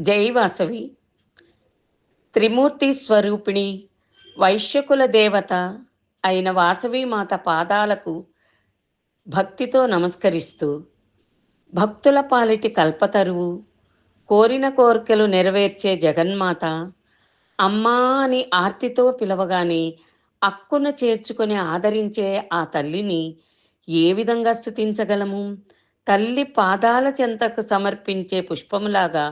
జై వాసవి త్రిమూర్తి స్వరూపిణి వైశ్యకుల దేవత అయిన వాసవి మాత పాదాలకు భక్తితో నమస్కరిస్తూ భక్తుల పాలిటి కల్పతరువు కోరిన కోరికలు నెరవేర్చే జగన్మాత అమ్మా అని ఆర్తితో పిలవగానే అక్కున చేర్చుకొని ఆదరించే ఆ తల్లిని ఏ విధంగా స్థుతించగలము తల్లి పాదాల చెంతకు సమర్పించే పుష్పములాగా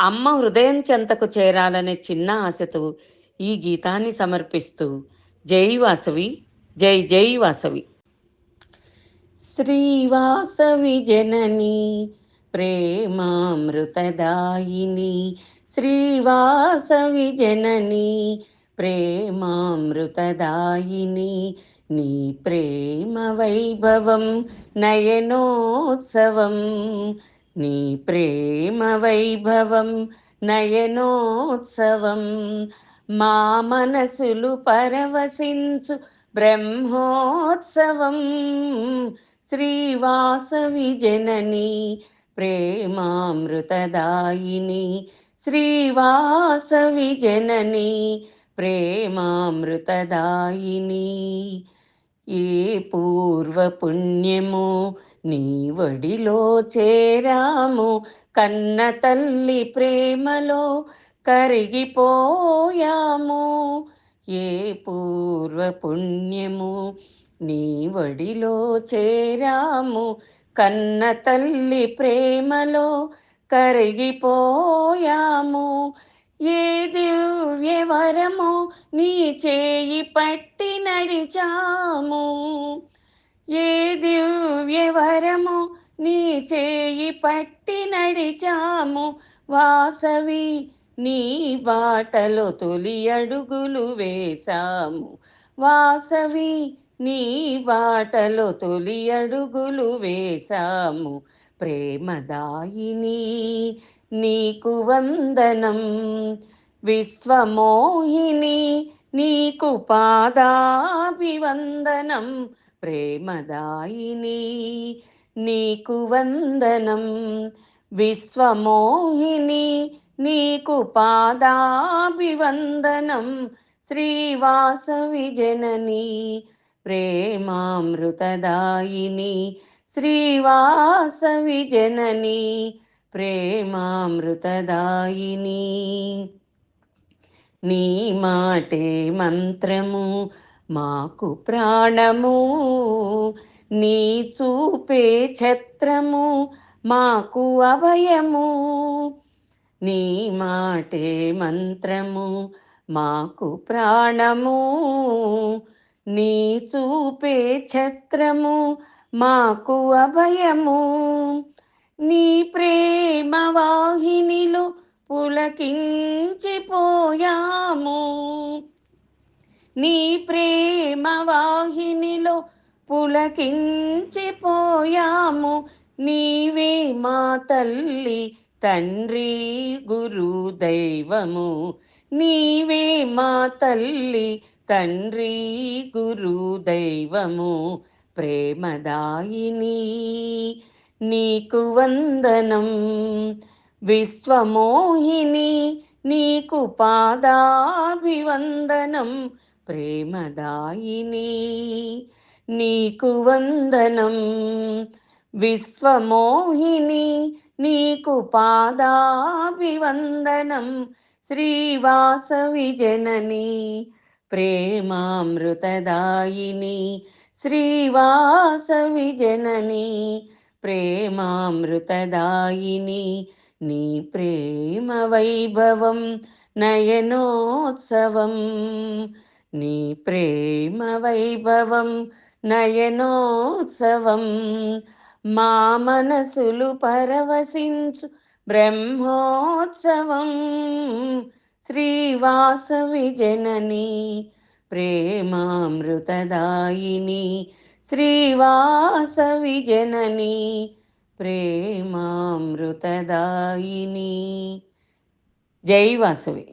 అమ్మ హృదయం చెంతకు చేరాలనే చిన్న ఆశతో ఈ గీతాన్ని సమర్పిస్తూ జై వాసవి జై జై వాసవి. శ్రీవాసవి జనని ప్రేమామృతదాయిని. శ్రీవాసవి జనని ప్రేమామృతదాయిని. నీ ప్రేమ వైభవం నయనోత్సవం. నీ ప్రేమ వైభవం నయనోత్సవం మా మనసులు పరవశించు బ్రహ్మోత్సవం. శ్రీవాసవి జనని ప్రేమామృతదాయిని. శ్రీవాసవి జనని ప్రేమామృతదాయిని. ఏ పూర్వపుణ్యమో నీ వడిలో చేరాము. కన్న తల్లి ప్రేమలో కరిగిపోయాము. ఏ పూర్వ పుణ్యము నీ వడిలో చేరాము. కన్న తల్లి ప్రేమలో కరిగిపోయాము. ఏ దివ్యవరము నీ చేయి పట్టి నడిచాము. ఏ దివ్యవరము నీ చేయి పట్టి నడిచాము? వాసవి నీ బాటలో తొలి అడుగులు వేశాము. వాసవి నీ బాటలో తొలి అడుగులు వేశాము. ప్రేమదాయిని నీకు వందనం. విశ్వమోహిని నీకు పాదాభివందనం. ప్రేమదాయిని నీకు వందనం విశ్వమోహిని నీకు పాదాభివందనం శ్రీవాసవి జనని ప్రేమామృతదాయిని శ్రీవాసవి జనని ప్రేమామృతదాయిని. నీ మాటే మంత్రము మాకు ప్రాణము నీ చూపే ఛత్రము మాకు అభయము. నీ మాటే మంత్రము మాకు ప్రాణము. నీ చూపే ఛత్రము మాకు అభయము. నీ ప్రేమ వాహినిలో పులకించిపోయాము. నీ ప్రేమ వాహినిలో పులకించిపోయాము నీవే మా తల్లి తండ్రి గురు దైవము. నీవే మా తల్లి తండ్రి గురు దైవము. ప్రేమదాయిని నీకు వందనం. విశ్వమోహిని నీకు పాదాభివందనం. ప్రేమదాయిని నీకు వందనం. విశ్వమోహిని నీకు పాదాభివందనం. శ్రీవాసవి జనని ప్రేమామృతదాయిని. శ్రీవాసవి జనని ప్రేమామృతదాయిని. నీ ప్రేమ వైభవం నయనోత్సవం. నీ ప్రేమ వైభవం నయనోత్సవం. మా మనసులు పరవశించు బ్రహ్మోత్సవం. శ్రీవాసవి జనని ప్రేమామృతదాయిని. శ్రీవాసవి జనని ప్రేమామృతదాయిని. జై వాసవి.